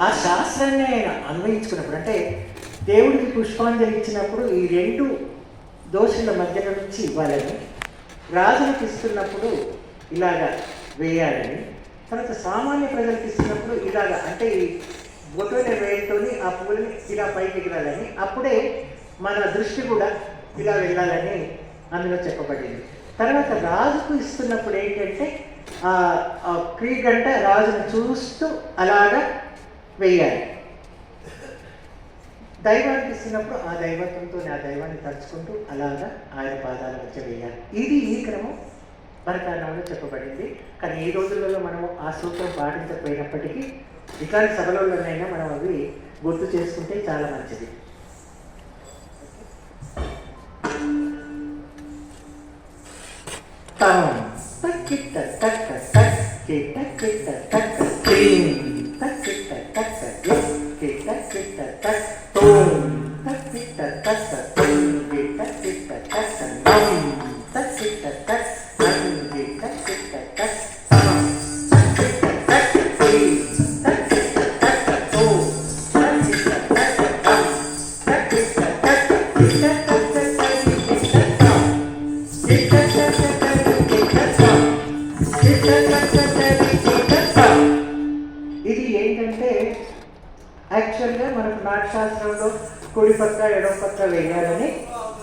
ఆ శాస్త్రాన్ని ఆయన అన్వయించుకున్నప్పుడు అంటే దేవుడికి పుష్పాంజలి ఇచ్చినప్పుడు ఈ రెండు దోషుల మధ్యలో నుంచి ఇవ్వాలని రాజులకు ఇస్తున్నప్పుడు ఇలాగ వేయాలని తర్వాత సామాన్య ప్రజలకు ఇస్తున్నప్పుడు ఇలాగ అంటే ఈ బొట్టుని వేయటోని ఆ పువ్వుని ఇలా పైకి ఎగరాలని అప్పుడే మన దృష్టి కూడా ఇలా వెళ్ళాలని అందులో చెప్పబడింది. తర్వాత రాజుకు ఇస్తున్నప్పుడు ఏంటంటే ఆ గంట రాజును చూస్తూ అలాగా వేయాలి దైవానికి ఇస్తున్నప్పుడు ఆ దైవత్వంతో ఆ దైవాన్ని తలుచుకుంటూ అలాగా ఆయన పాదాల మధ్య వేయాలి ఇది ఈ క్రమం భరతాండంలో చెప్పబడింది. కానీ ఈ రోజులలో మనము ఆ సూత్రం పాటించకపోయినప్పటికీ ఇట్లాంటి సభలలోనైనా మనం అవి గుర్తు చేసుకుంటే చాలా మంచిది. తాం తక్కిట్ట తక్క తక్ పక్క ఎడమ పక్క వేయాలని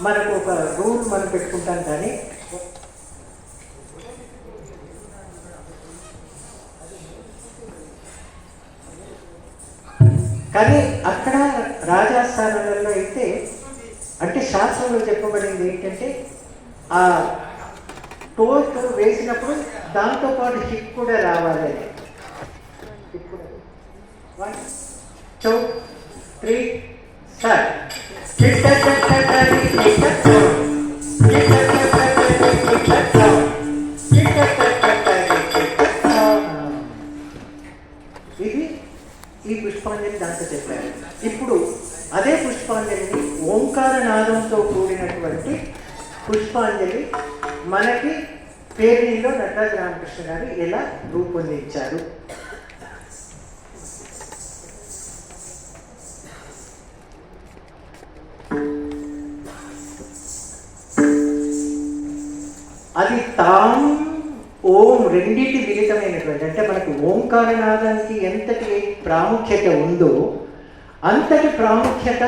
మనకు ఒక రూల్ మనం పెట్టుకుంటాం కానీ కానీ అక్కడ రాజాస్థానాలలో అయితే అంటే శాస్త్రంలో చెప్పబడింది ఏంటంటే ఆ టోట్ వేసినప్పుడు దాంతో పాటు హిట్ కూడా రావాలి కూడా. వన్ టూ త్రీ స్టార్ట్ ఇది ఈ పుష్పాంజలి దాంట్లో చెప్పారు. ఇప్పుడు అదే పుష్పాంజలిని ఓంకార నాదంతో కూడినటువంటి పుష్పాంజలి మనకి పేరులో నటరాజ రామకృష్ణ గారు ఎలా రూపొందించారు. అది తాం ఓం రెండింటి మిళితమైనటువంటి అంటే మనకు ఓంకారనాదానికి ఎంతటి ప్రాముఖ్యత ఉందో అంతటి ప్రాముఖ్యత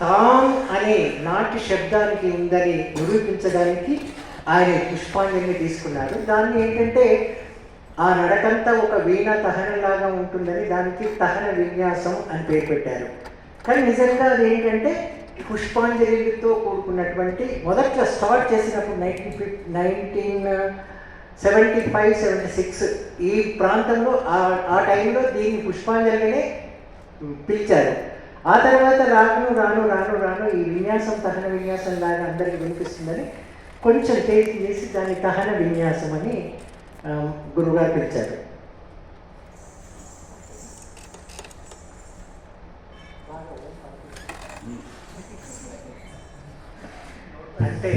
తాం అనే నాటి శబ్దానికి ఉందని నిరూపించడానికి ఆయన పుష్పాంజలిని తీసుకున్నారు. దాన్ని ఏంటంటే ఆ నడకంతా ఒక వీణ తహనలాగా ఉంటుందని దానికి తహన విన్యాసం అని పేరు పెట్టారు. కానీ నిజంగా అది ఏంటంటే పుష్పాంజలితో కూడుకున్నటువంటి మొదట్లో స్టార్ట్ చేసినప్పుడు నైన్టీన్ ఫిఫ్ nineteen seventy five seventy six ఈ ప్రాంతంలో ఆ ఆ టైంలో దీన్ని పుష్పాంజలినే పిలిచారు. ఆ తర్వాత రాను రాను రాను రాను ఈ విన్యాసం తహన విన్యాసం లాగా అందరికి వినిపిస్తుందని కొంచెం టేస్ట్ చేసి దాన్ని తహన విన్యాసం అని um, గురువుగారు పిలిచారు. అంటే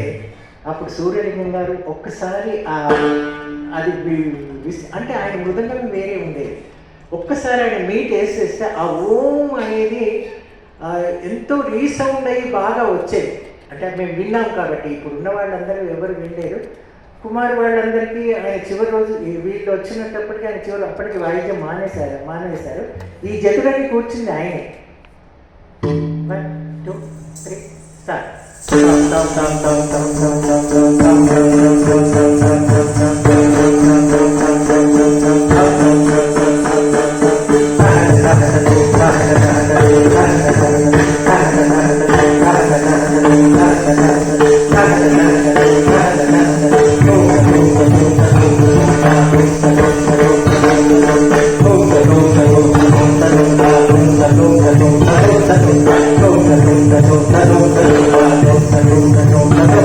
అప్పుడు సూర్యలింగం గారు ఒక్కసారి అది అంటే ఆయన మృదంగం వేరే ఉండేది ఒక్కసారి ఆయన మీట్ వేసేస్తే ఆ ఓం అనేది ఎంతో రీసౌండ్ అయ్యి బాగా వచ్చేది. అంటే మేము విన్నాం కాబట్టి ఇప్పుడు ఉన్న వాళ్ళందరూ ఎవరు వినలేరు. కుమార్ వాళ్ళందరికీ ఆయన చివరి రోజు వీళ్ళు వచ్చినప్పటికీ ఆయన చివరి అప్పటికి వాయిద్యం మానేశారు మానేశారు. ఈ జతులని కూర్చుంది ఆయనే. One two three start. Thank you. Salud, nombre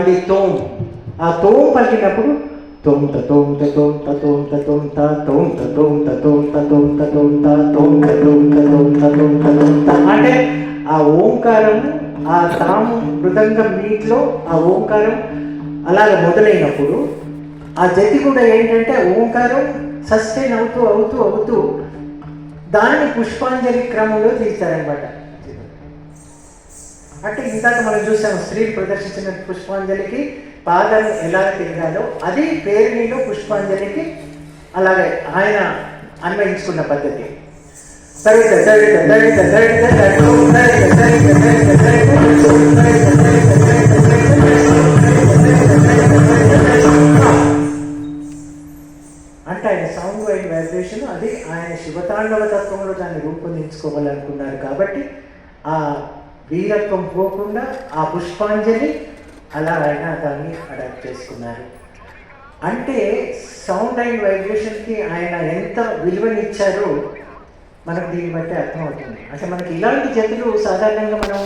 మళ్ళీ తోం ఆ తోం పలికినప్పుడు తోంత తోంత తోంత తోంత తోంత తోంత తోంత తోంత తోంత తోంత తోంత తోంత తోంత తోంత తోంత అంటే ఆ ఓంకారం ఆ తాము మృదంగం నీటిలో ఆ ఓంకారం అలాగ మొదలైనప్పుడు ఆ జతి కూడా ఏంటంటే ఓంకారం సస్టైన్ అవుతూ అవుతూ అవుతూ దాన్ని పుష్పాంజలి క్రమంలో తీస్తారనమాట అంటే ఇందాక మనం చూసాం స్త్రీలు ప్రదర్శించిన పుష్పాంజలికి పాదాలు ఎలా తిరగాలో అది పేరునిలో పుష్పాంజలికి అలాగే ఆయన అన్వయించుకున్న పద్ధతి సరే తడిత తడిత తడిత తడిత పోకుండా ఆ పుష్పాంజలి అలా ఆయన దాన్ని అడాప్ట్ చేసుకున్నారు. అంటే సౌండ్ అండ్ వైబ్రేషన్కి ఆయన ఎంత విలువనిచ్చారో మనకు దీన్ని బట్టి అర్థమవుతుంది. అంటే మనకి ఇలాంటి జతులు సాధారణంగా మనం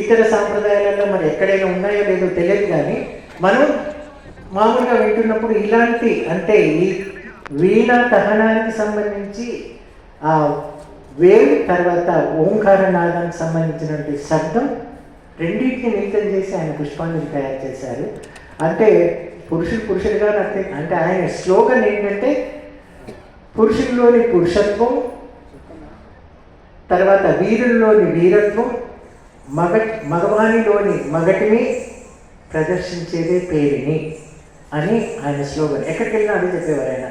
ఇతర సాంప్రదాయాలలో మరి ఎక్కడైనా ఉన్నాయో లేదో తెలియదు కానీ మనం మామూలుగా వింటున్నప్పుడు ఇలాంటి అంటే ఈ వీణ దహనానికి సంబంధించి ఆ వేవ్ తర్వాత ఓంకార నాదానికి సంబంధించినటువంటి శబ్దం రెండింటిని మిళితం చేసి ఆయన పుష్పాంజలి తయారు చేశారు. అంటే పురుషుడు పురుషుడిగా నాకు అంటే ఆయన స్లోగన్ ఏంటంటే పురుషుల్లోని పురుషత్వం తర్వాత వీరుల్లోని వీరత్వం మగ మగవానిలోని మగటిని ప్రదర్శించేదే పేరుని అని ఆయన స్లోగన్. ఎక్కడికి వెళ్ళినా చెప్పేవారు ఆయన.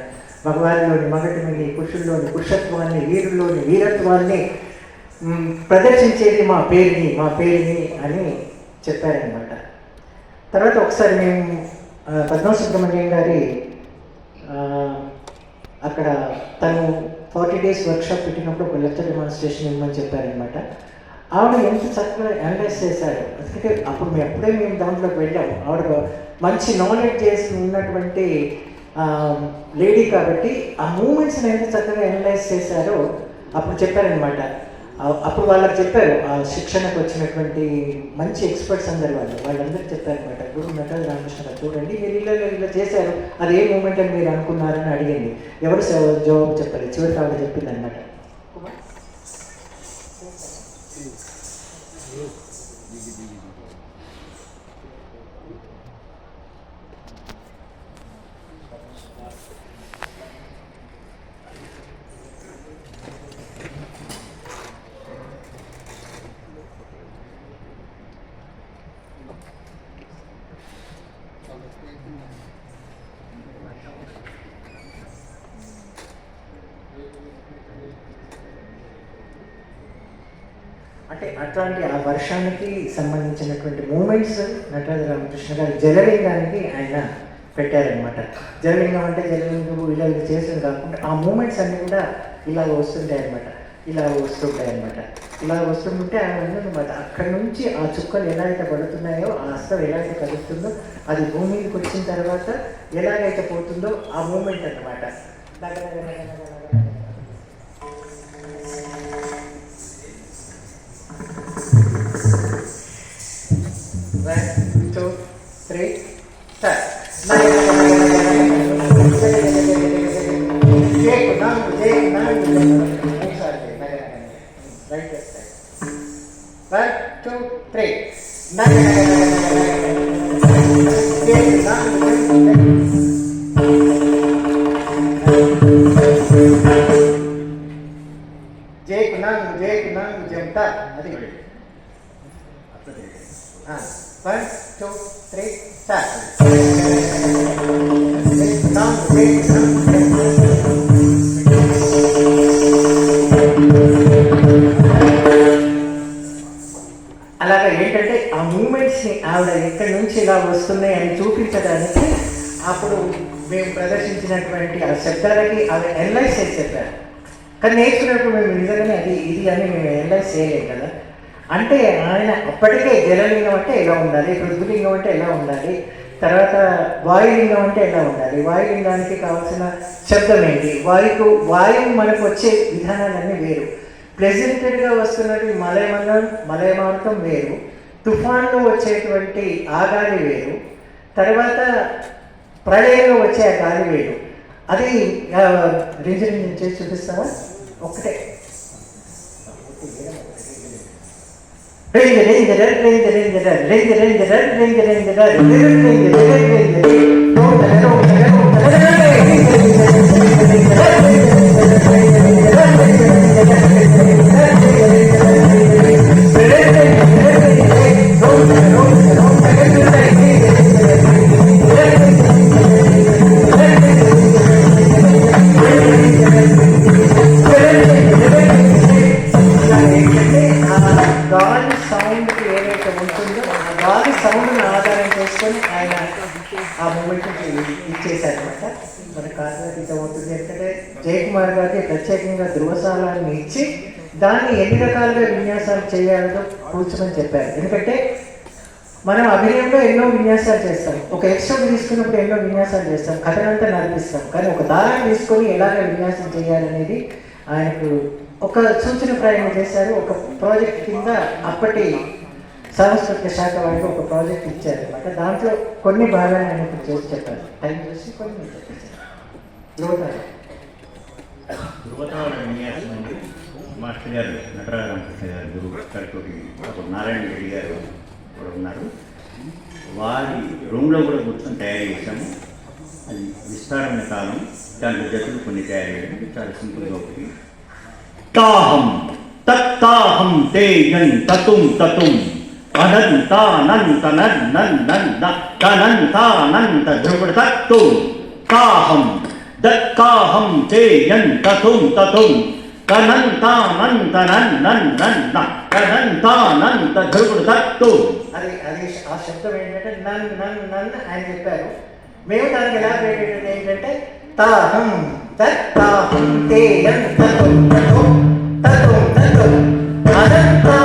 మగవారిలోని మగటిని పురుషుల్లోని పురుషత్వాన్ని వీరుల్లోని వీరత్వాన్ని ప్రదర్శించేది మా పేరుని మా పేరుని అని చెప్పారనమాట తర్వాత ఒకసారి మేము పద్మసుబ్రహ్మణ్యం పద్మ గారి అక్కడ తను ఫార్టీ డేస్ వర్క్షాప్ పెట్టినప్పుడు ఒక లెక్చర్ డెమాన్స్ట్రేషన్ ఇవ్వమని చెప్పారనమాట ఆవిడ ఎంత చక్కగా అనలైజ్ చేశారు. ఎందుకంటే అప్పుడు మేము ఎప్పుడే మేము దాంట్లోకి వెళ్ళాము. ఆవిడ మంచి నాలెడ్జ్ చేసి ఉన్నటువంటి లేడీ కాబట్టి ఆ మూమెంట్స్ని ఎంత చక్కగా అనలైజ్ చేశారో అప్పుడు చెప్పారనమాట అప్పుడు వాళ్ళకి చెప్పారు ఆ శిక్షణకు వచ్చినటువంటి మంచి ఎక్స్పర్ట్స్ అందరు వాళ్ళు వాళ్ళందరూ చెప్పారనమాట గురు నటాల రామకృష్ణ గారు చూడండి మీరు ఇలా ఇలా చేశారు అది ఏ మూమెంట్ అని మీరు అనుకున్నారని అడిగింది. ఎవరు జవాబు చెప్పాలి చివరికి ఆవిడ చెప్పింది అనమాట అంటే అట్లాంటి ఆ వర్షానికి సంబంధించినటువంటి మూమెంట్స్ నటరాజ రామకృష్ణ గారు జలలింగానికి ఆయన పెట్టారనమాట జలలింగం అంటే జలలింగం ఇలా ఇలా చేసిన కాకుండా ఆ మూమెంట్స్ అన్నీ కూడా ఇలా వస్తుంటాయి అనమాట ఇలా వస్తుంటాయి అనమాట ఇలా వస్తుంటే ఆయన ఉందన్నమాట అక్కడ నుంచి ఆ చుక్కలు ఎలా అయితే పడుతున్నాయో ఆ అస్తం ఎలా అయితే కలుస్తుందో అది భూమి మీదకి వచ్చిన తర్వాత ఎలాగైతే పోతుందో ఆ మూమెంట్ అనమాట కునాంగ్ జంట అది వన్ టూ త్రీ స్టార్ట్ అలాగా ఏంటంటే ఆ మూమెంట్స్ని ఆవిడ ఎక్కడి నుంచి ఇలా వస్తున్నాయి అని చూపించడానికి అప్పుడు మేము ప్రదర్శించినటువంటి ఆ శబ్దాలకి ఆవిడ ఎనలైజ్ చేసి చెప్పారు. కానీ నేర్చుకున్నప్పుడు మేము నిజంగానే అది ఇది అని మేము ఎనలైజ్ చేయలేం కదా. అంటే ఆయన అప్పటికే జలలింగం అంటే ఎలా ఉండాలి పృథ్వలింగం అంటే ఎలా ఉండాలి తర్వాత వాయులింగం అంటే ఎలా ఉండాలి వాయులింగానికి కావాల్సిన శబ్దం ఏంటి? వాయుకు వాయువు మనకు వచ్చే విధానాలన్నీ వేరు. ప్రెజెంటెడ్గా వస్తున్నటువంటి మలయమంగం మలయమార్గం వేరు. తుఫాన్లో వచ్చేటువంటి ఆ గాలి వేరు. తర్వాత ప్రళయంలో వచ్చే ఆ గాలి వేరు అది ఆ, రింజ రింజ చేసి చూపిస్తావా ఒక్కటే range range red range range red range range red range range red range range red range red ఏంటంటే ఉంటుందో వారి సౌండ్ని ఆధారం చేసుకొని ఆయన ఆ మూమెంట్కి ఇచ్చేశారు మన కార్యతీతం అవుతుంది ఎందుకంటే జయకుమార్ గారికి ప్రత్యేకంగా ధృవశాలాన్ని ఇచ్చి దాన్ని ఎన్ని రకాలుగా విన్యాసాలు చేయాలో కూర్చొని చెప్పారు. ఎందుకంటే మనం అభినయంలో ఎన్నో విన్యాసాలు చేస్తాం. ఒక ఎక్స్ట్రా తీసుకున్నప్పుడు ఎన్నో విన్యాసాలు చేస్తాం. కథనంతా నడిపిస్తాం. కానీ ఒక దారాన్ని తీసుకొని ఎలాగ విన్యాసం చేయాలనేది ఆయనకు ఒక సూచన ప్రయాణం చేశారు. ఒక ప్రాజెక్ట్ కింద అప్పటి సరస్వతి శాఖ వారికి ఒక ప్రాజెక్ట్ ఇచ్చారు. అనమాట దాంట్లో కొన్ని భాగాలు ఆయన ఇప్పుడు చేసి చెప్పారు టైం చూసి కొన్ని చెప్పేశారు మాస్టర్ గారు నటరాజరామకృష్ణ గారు గురువు కరకోటి అప్పుడు నారాయణ రెడ్డి గారు కూడా ఉన్నారు. వారి రూమ్లో కూడా కూర్చొని తయారు చేశాము. అది విస్తారమైన కాలం. దాంట్లో జతులు కొన్ని తయారు చేయడం చాలా సింపుల్గా ఒకటి తాహం తత్తాహం తేయం తతుం తతుం. అనంతానంత నన్నంత తనంతానంత ధ్రువుడు తత్తు తాహం దత్తాహం తేయం తతుం తతుం కనంతానంత నన్నన్న కనంతానంత ధ్రువుడు తత్తు అది అది ఆ శబ్దం ఏంటంటే నన్ నన్ నన్ ఆయన చెప్పారు మేము దానికి ఎలా పెట్టేది ఏంటంటే తాహం తత్తాహం తేయం తతో తతో తతో తతో అనంతా